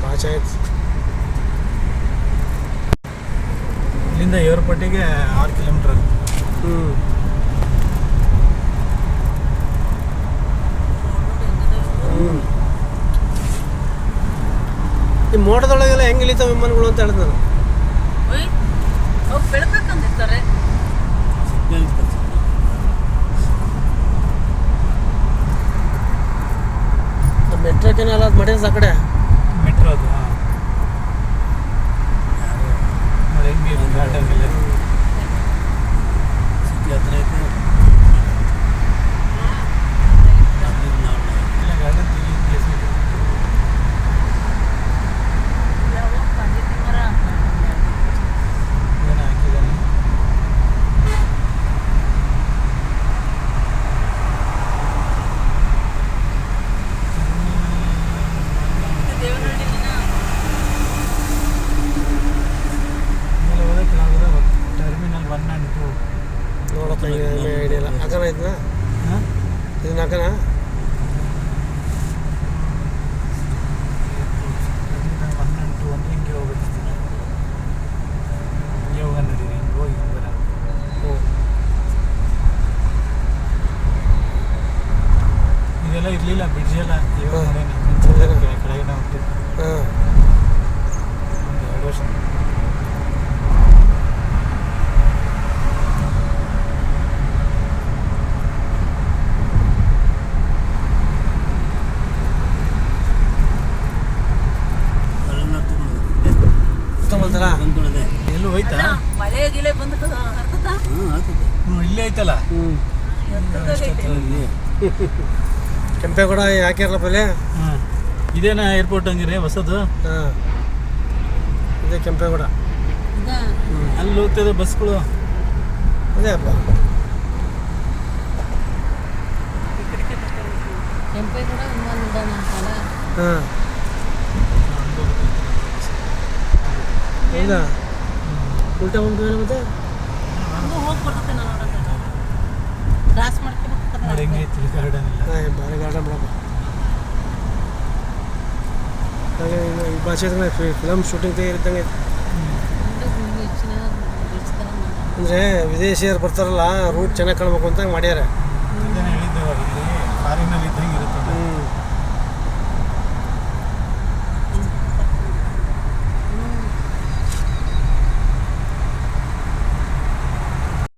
ಚೆನ್ನಾಗಿತ್ತು ಇಲ್ಲಿಂದ ಏರ್ಪೋರ್ಟಿಗೆ ಆರು ಕಿಲೋಮೀಟರ್ ಹ್ಞೂ ಹ್ಞೂ ಈ ಮೋಟದೊಳಗೆಲ್ಲ ಹೆಂಗೆ ಇಳಿತ ವಿಮಾನಗಳು ಅಂತ ಹೇಳಿದ್ ನಾನು. ಬೆಳಕಂದಿರ್ತಾರೆ ನಮ್ಮ ಮೆಟ್ರೋಕೇನೆಲ್ಲ ಅದು ಮಾಡಿದ್ರೆ ಆ ಕಡೆ. ಹಿಂಗೆ ಹೋಗಿ ಹಿಂಗೆ ಬರೋಣ ಹ್ಞೂ ಇದೆಲ್ಲ ಇರಲಿಲ್ಲ ಬ್ರಿಡ್ಜ್ ಎಲ್ಲ ಇವಾಗ ಹಾ. ನೋಡೇನಿ ಮುಂಚೆ ಕೆಳಗಿನ ಹೋಗ್ತಿತ್ತು ಹಾಂ. ತಗೊಳ್ತಾರ ಎಲ್ಲೂ ಹೋಯ್ತಾ? ಮಳೆ ಗಿಳೆ ಬಂದು ಇಲ್ಲೇ ಐತಲ್ಲ? ಕೆಂಪೇಗೌಡ ಹಾಕಿರಲ್ಲ ಪಲ್ಲೆ ಹಾಂ. ಇದೇನಾ ಏರ್ಪೋರ್ಟ್ ಹಂಗಿರಿ ಹೊಸದು? ಹಾಂ. ಇದೇ ಕೆಂಪೇಗೌಡ? ಅಲ್ಲಿ ಹೋಗ್ತದೆ ಬಸ್ಗಳು ಅದೇ ಅಪ್ಪ. ಕೆಂಪೇಗೌಡ ವಿಮಾನ ನಿಲ್ದಾಣ ಹಾಂ. ಹೌದಾ? ಉಲ್ಟಾ ಹೋಗ್ತೀವಿ ಮತ್ತೆ? ಹೆಂಗೈತಿ ಗಾರ್ಡನ್ ಭಾರಿ ಗಾರ್ಡನ್ ಬಿಡಪ್ಪ. ಹಾಗೆ ಇನ್ನು ಈ ಭಾಷೆ ಫಿಲಮ್ ಶೂಟಿಂಗ್ ತೆಗಿರಿದ್ದಂಗೆ ಅಂದರೆ ವಿದೇಶಿಯರು ಬರ್ತಾರಲ್ಲ ರೂಟ್ ಚೆನ್ನಾಗಿ ಕಾಣಬೇಕು ಅಂತ ಮಾಡ್ಯಾರ. ಫಾರಿನಲ್ಲಿ ಇದ್ದಂಗೆ